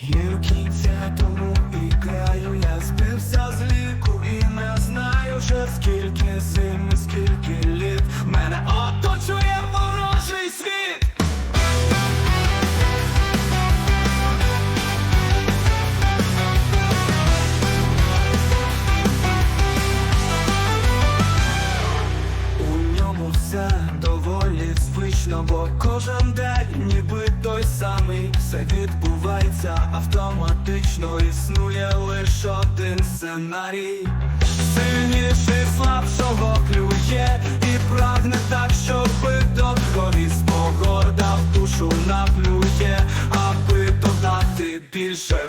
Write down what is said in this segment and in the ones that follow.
Є тому і краю я збився з ліку і не знаю вже скільки зим, скільки літ мене оточує ворожий світ. У ньому все доволі звично, бо кожен день ніби той самий все відбувається автоматично, існує лише один сценарій. Сильніший слабшого клює і прагне так, щоби до крові спогорда в душу наплює, аби додати більше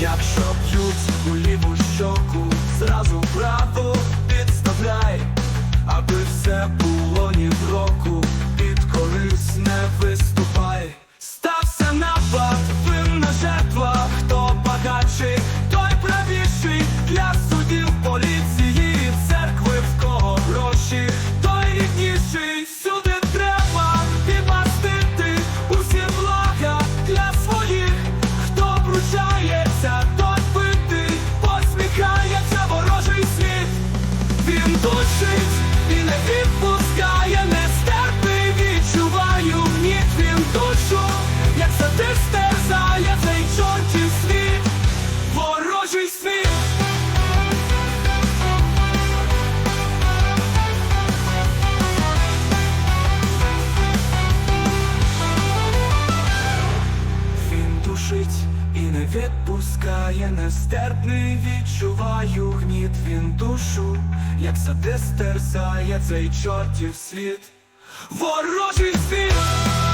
Якщо відпускає, нестерпний відчуваю гніт він душу, як садист терзає цей чортів світ, ворожий світ.